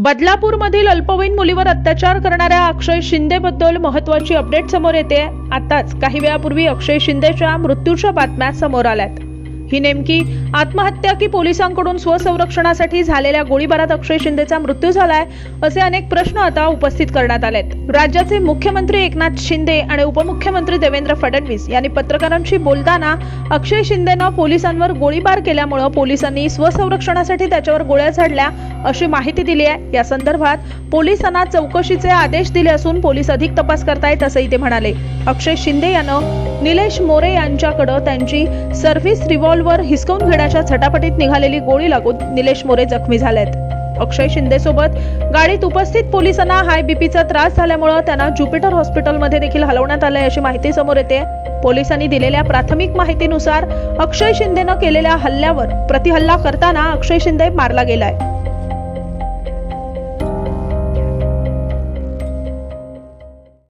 बदलापूरमधील अल्पवयीन मुलीवर अत्याचार करणाऱ्या अक्षय शिंदेबद्दल महत्वाची अपडेट समोर येते आताच काही वेळापूर्वी अक्षय शिंदेच्या मृत्यूच्या बातम्या समोर आल्यात. ही नेमकी आत्महत्या की पोलिसांकडून स्वसंरक्षणासाठी झालेल्या गोळीबारात अक्षय शिंदेचा मृत्यू झालाय असे अनेक प्रश्न आता उपस्थित करण्यात आलेत. राज्याचे मुख्यमंत्री एकनाथ शिंदे आणि उपमुख्यमंत्री देवेंद्र फडणवीस यांनी पत्रकारांशी बोलताना अक्षय शिंदेनं पोलिसांवर गोळीबार केल्यामुळं पोलिसांनी स्वसंरक्षणासाठी त्याच्यावर गोळ्या झाडल्या अशी माहिती दिली आहे. या संदर्भात पोलिसांना चौकशीचे आदेश दिले असून पोलीस अधिक तपास करतायत असंही ते म्हणाले. अक्षय शिंदे यानं निलेश मोरे यांच्याकडे त्यांची सर्व्हिस रिव्हॉल्वर हिसकवून घेण्याच्या झटापटीत निघालेली गोळी लागून निलेश मोरे जखमी झालेत. अक्षय शिंदे सोबत गाडीत उपस्थित पोलिसांना हाय बीपीचा त्रास झाल्यामुळे त्यांना ज्युपिटर हॉस्पिटलमध्ये देखील हलवण्यात आलंय अशी माहिती समोर येते. पोलिसांनी दिलेल्या प्राथमिक माहितीनुसार अक्षय शिंदेनं केलेल्या हल्ल्यावर प्रतिहल्ला करताना अक्षय शिंदे मारला गेलाय.